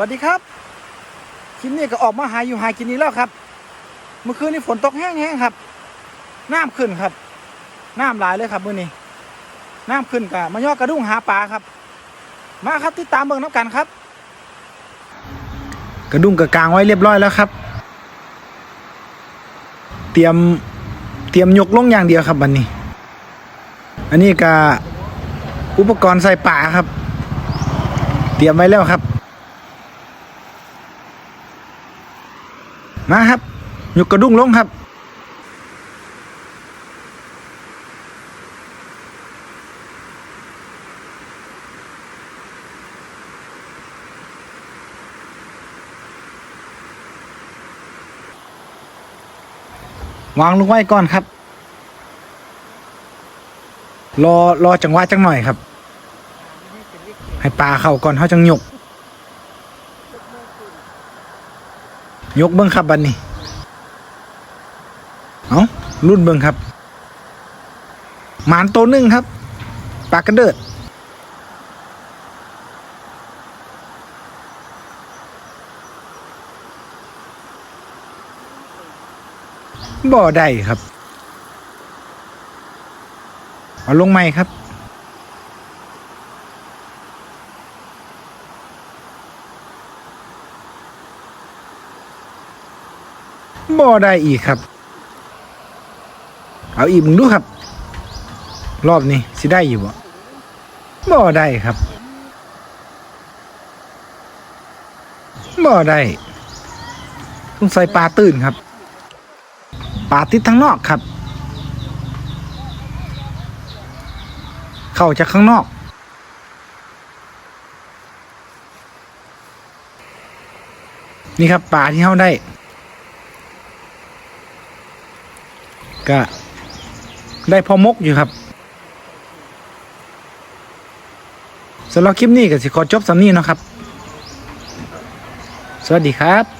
วัสดีครับคลิปนี้ก็ออกมาหาอยู่หากินนี้แล้วครับ เมื่อคืนนี้ฝนตกแห้งๆครับ น้ำขึ้นครับ น้ำหลายเลยครับมื้อนี้ น้ำขึ้นกะมายอกกระดุ้งหาปลาครับ มาครับติดตามเบิ่งน้ำกันครับ กระดุ้งกระกลางไว้เรียบร้อยแล้วครับ เตรียมเตรียมยกลงอย่างเดียวครับบันนี้ อันนี้ก็อุปกรณ์ใส่ป่าครับ เตรียมไว้แล้วครับ มาครับยกกระดุ้งลงครับวางลงไว้ก่อนครับ รอรอจังหวะจังหน่อยครับ ให้ปลาเข้าก่อนเขาจังหยก ยกเบิ้งครับบันนี้เอารุ่นเบิ้งครับ หมานตัวหนึ่งครับ ปากกระเดิด บ่อได้ครับ เอาลงใหม่ครับ บ่ได้อีกครับ เอาอีกมึงดูครับ รอบนี้สิได้อยู่บ่บ่ได้ครับบ่ได้ต้องใส่ปลาตื่นครับปลาติดทั้งนอกครับ เข้าจากข้างนอก นี่ครับปลาที่เข้าได้ ก็ได้พอมกอยู่ครับสำหรับคลิปนี้ก็สิขอจบสำนี้นะครับ สวัสดีครับ